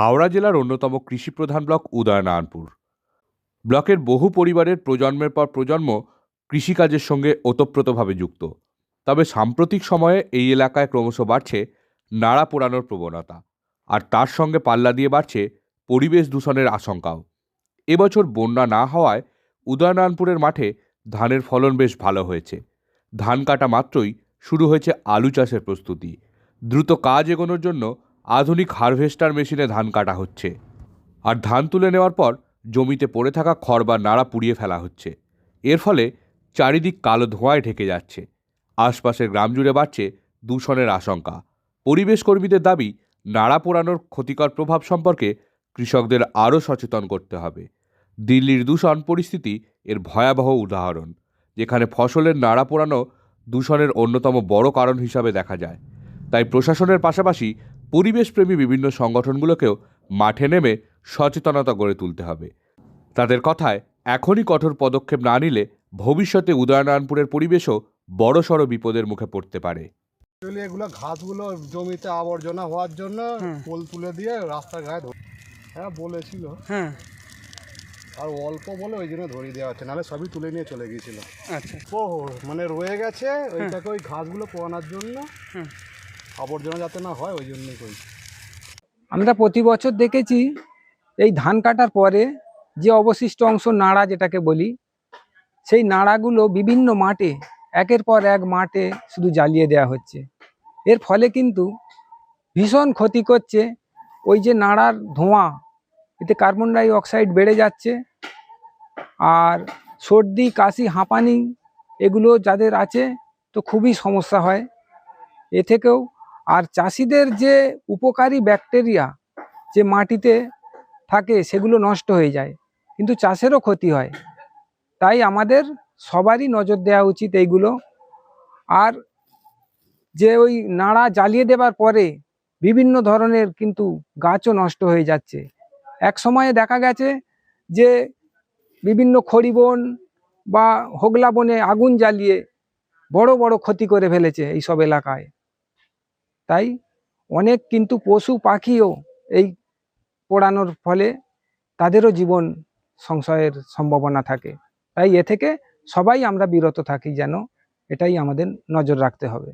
হাওড়া জেলার অন্যতম কৃষিপ্রধান ব্লক উদয়নারায়ণপুর। ব্লকের বহু পরিবারের প্রজন্মের পর প্রজন্ম কৃষিকাজের সঙ্গে ওতপ্রোতভাবে যুক্ত। তবে সাম্প্রতিক সময়ে এই এলাকায় ক্রমশ বাড়ছে নাড়া পোড়ানোর প্রবণতা আর তার সঙ্গে পাল্লা দিয়ে বাড়ছে পরিবেশ দূষণের আশঙ্কাও। এবছর বন্যা না হওয়ায় উদয়নারায়ণপুরের মাঠে ধানের ফলন বেশ ভালো হয়েছে। ধান কাটা মাত্রই শুরু হয়েছে আলু চাষের প্রস্তুতি। দ্রুত কাজ এগোনোর জন্য আধুনিক হারভেস্টার মেশিনে ধান কাটা হচ্ছে। আর ধান তুলে নেওয়ার পর জমিতে পড়ে থাকা খড় বা নাড়া পুড়িয়ে ফেলা হচ্ছে। এর ফলে চারিদিক কালো ধোঁয়ায় ঢেকে যাচ্ছে। আশপাশের গ্রাম জুড়ে বাড়ছে দূষণের আশঙ্কা। পরিবেশ কর্মীদের দাবি, নাড়া পোড়ানোর ক্ষতিকর প্রভাব সম্পর্কে কৃষকদের আরও সচেতন করতে হবে। দিল্লির দূষণ পরিস্থিতি এর ভয়াবহ উদাহরণ, যেখানে ফসলের নাড়া পোড়ানো দূষণের অন্যতম বড় কারণ হিসাবে দেখা যায়। তাই প্রশাসনের পাশাপাশি পরিবেশপ্রেমী বিভিন্ন সংগঠনগুলোকেও মাঠে নেমে সচেতনতা গড়ে তুলতে হবে। তাদের কথায় এখনই কঠোর পদক্ষেপ না নিলে ভবিষ্যতে উদয়নারায়ণপুরের পরিবেশও বড়সড় বিপদের মুখে পড়তে পারে। এগুলো ঘাসগুলো জমিতে আবর্জনা হওয়ার জন্য। পোল তুলে দিয়ে রাস্তার গায়ে ধর হ্যাঁ বলেছিল। হ্যাঁ। আর অল্প বলে ওই জন্য ধরিয়ে দেওয়া হচ্ছে নাহলে সবই তুলে নিয়ে চলে গিয়েছিল। আচ্ছা। মানে রয়ে গেছে ওইটাকে ওই ঘাসগুলো পোয়ানোর জন্য। হুম। আবর্জনা যাতে না হয়, ওই জন্যই করি। আমরা প্রতি বছর দেখেছি, এই ধান কাটার পরে যে অবশিষ্ট অংশ নাড়া যেটাকে বলি, সেই নাড়াগুলো বিভিন্ন মাঠে, একের পর এক মাঠে শুধু জ্বালিয়ে দেওয়া হচ্ছে। এর ফলে কিন্তু ভীষণ ক্ষতি করছে, ওই যে নাড়ার ধোঁয়া, এতে কার্বন ডাই অক্সাইড বেড়ে যাচ্ছে, আর সর্দি, কাশি, হাঁপানি, এগুলো যাদের আছে, তো খুবই সমস্যা হয়। এ থেকেও আর চাষিদের যে উপকারী ব্যাকটেরিয়া যে মাটিতে থাকে, সেগুলো নষ্ট হয়ে যায়। কিন্তু চাষেরও ক্ষতি হয়। তাই আমাদের সবারই নজর দেওয়া উচিত এইগুলো। আর যে ওই নাড়া জ্বালিয়ে দেবার পরে বিভিন্ন ধরনের কিন্তু গাছও নষ্ট হয়ে যাচ্ছে। এক সময়ে দেখা গেছে যে বিভিন্ন খড়ি বন বা হোগলা বনে আগুন জ্বালিয়ে বড় বড় ক্ষতি করে ফেলেছে এইসব এলাকায়। তাই অনেক কিন্তু পশু পাখিও এই পোড়ানোর ফলে তাদেরও জীবন সংশয়ের সম্ভাবনা থাকে। তাই এ থেকে সবাই আমরা বিরত থাকি যেন এটাই আমাদের নজর রাখতে হবে।